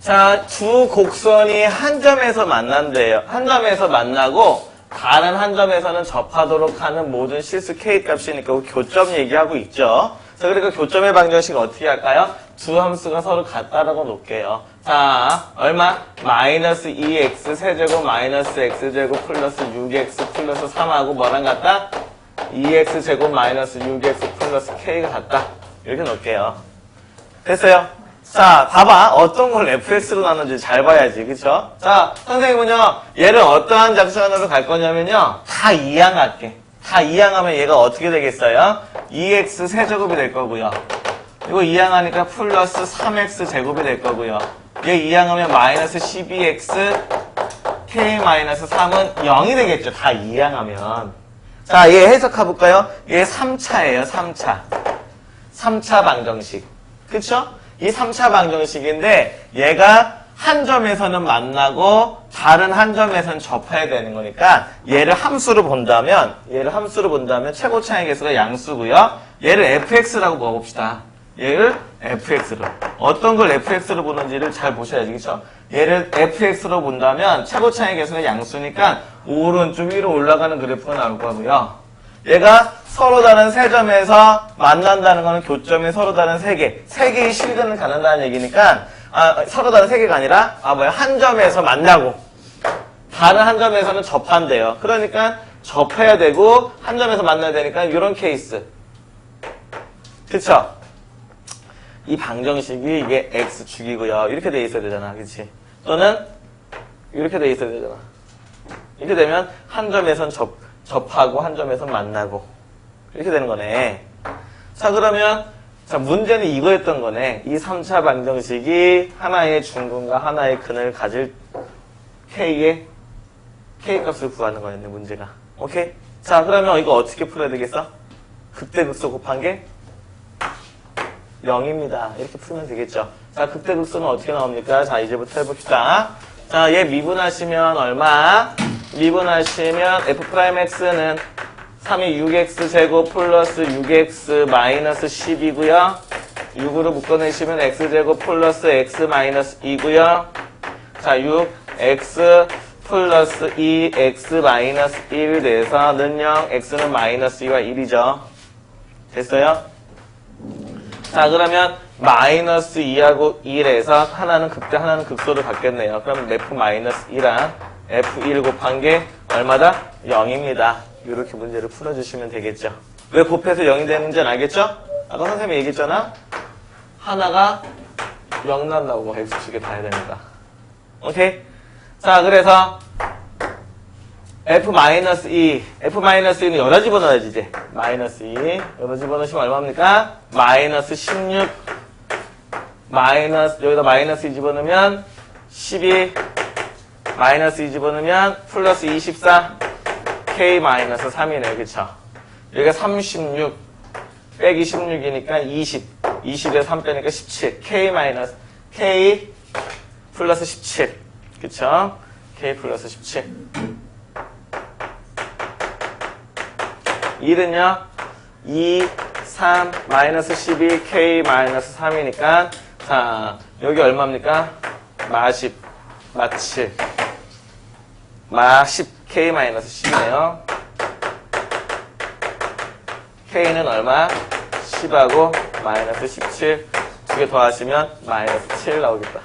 자, 두 곡선이 한 점에서 만난대요. 한 점에서 만나고 다른 한 점에서는 접하도록 하는 모든 실수 k 값이니까 그 교점 얘기하고 있죠. 자, 그러니까 교점의 방정식 어떻게 할까요? 두 함수가 서로 같다라고 놓을게요. 자, 얼마? 마이너스 2x 세제곱 마이너스 x제곱 플러스 6x 플러스 3하고 뭐랑 같다? 2x 제곱 마이너스 6x 플러스 k가 같다. 이렇게 놓을게요. 됐어요? 자, 봐봐. 어떤 걸 fx로 나누는지 잘 봐야지. 그쵸? 자, 선생님은요, 얘를 어떠한 작성으로 갈 거냐면요, 다 이항할게. 다 이항하면 얘가 어떻게 되겠어요? 2x 세제곱이 될 거고요. 이거 이항하니까 플러스 3x 제곱이 될 거고요. 얘 이항하면 마이너스 12x k 마이너스 3은 0이 되겠죠. 다 이항하면. 자, 얘 해석해 볼까요? 얘 3차예요. 3차. 3차 방정식. 그쵸? 이 3차 방정식인데 얘가 한 점에서는 만나고 다른 한 점에서는 접해야 되는 거니까 얘를 함수로 본다면 얘를 함수로 본다면 최고 차의 개수가 양수고요. 얘를 fx라고 먹읍시다. 얘를 fx로. 어떤 걸 fx로 보는지를 잘 보셔야지. 그쵸? 얘를 fx로 본다면 최고 차의 개수가 양수니까 오른쪽 위로 올라가는 그래프가 나올 거고요. 얘가 서로 다른 세 점에서 만난다는 거는 교점이 서로 다른 세 개, 세 개의 실근을 갖는다는 얘기니까 아, 서로 다른 세 개가 아니라 아 뭐야 한 점에서 만나고 다른 한 점에서는 접한대요. 그러니까 접해야 되고 한 점에서 만나야 되니까 이런 케이스, 그쵸? 이 방정식이 이게 x축이고요. 이렇게 돼 있어야 되잖아, 그렇지? 또는 이렇게 돼 있어야 되잖아. 이렇게 되면 한 점에선 접, 접하고 한 점에선 만나고 이렇게 되는 거네. 자 그러면 자 문제는 이거였던 거네. 이 3차 방정식이 하나의 중근과 하나의 근을 가질 k의 k 값을 구하는 거였네 문제가. 오케이? 자 그러면 이거 어떻게 풀어야 되겠어? 극대극소 곱한 게 0입니다. 이렇게 풀면 되겠죠. 자, 극대극소는 어떻게 나옵니까? 자, 이제부터 해봅시다. 자, 얘 미분하시면 얼마? 미분하시면 f'x는 3이 6x 제곱 플러스 6x 마이너스 10이고요. 6으로 묶어내시면 x제곱 플러스 x 마이너스 2고요. 자, 6x 플러스 2x 마이너스 1이 돼서 는영 x는 마이너스 2와 1이죠. 됐어요? 자 그러면 마이너스 2하고 1에서 하나는 극대 하나는 극소를 갖겠네요. 그럼 f 마이너스 1한 f1 곱한 게 얼마다? 0입니다. 이렇게 문제를 풀어주시면 되겠죠. 왜 곱해서 0이 되는지 알겠죠? 아까 선생님이 얘기했잖아. 하나가 0 난다고 뭐 x축에 다 해야 되니까. 오케이? 자 그래서 F-2, F-2는 여러 집어넣어야지, 이제. 마이너스 2. 여러 집어넣으시면 얼마입니까? 마이너스 16. 마이너스, 여기다 마이너스 2 집어넣으면 12. 마이너스 2 집어넣으면 플러스 24. K 마이너스 3이네요, 그쵸? 여기가 36. 빼기 16이니까 20. 20에 3 빼니까 17. K 마이너스, K 플러스 17. 그쵸? K 플러스 17. 1은요, 2, 3, 마이너스 12, K 마이너스 3이니까, 자, 여기 얼마입니까? 마 10, 마 7, 마 10, K 마이너스 10이네요. K는 얼마? 10하고 마이너스 17. 두 개 더하시면 마이너스 7 나오겠다.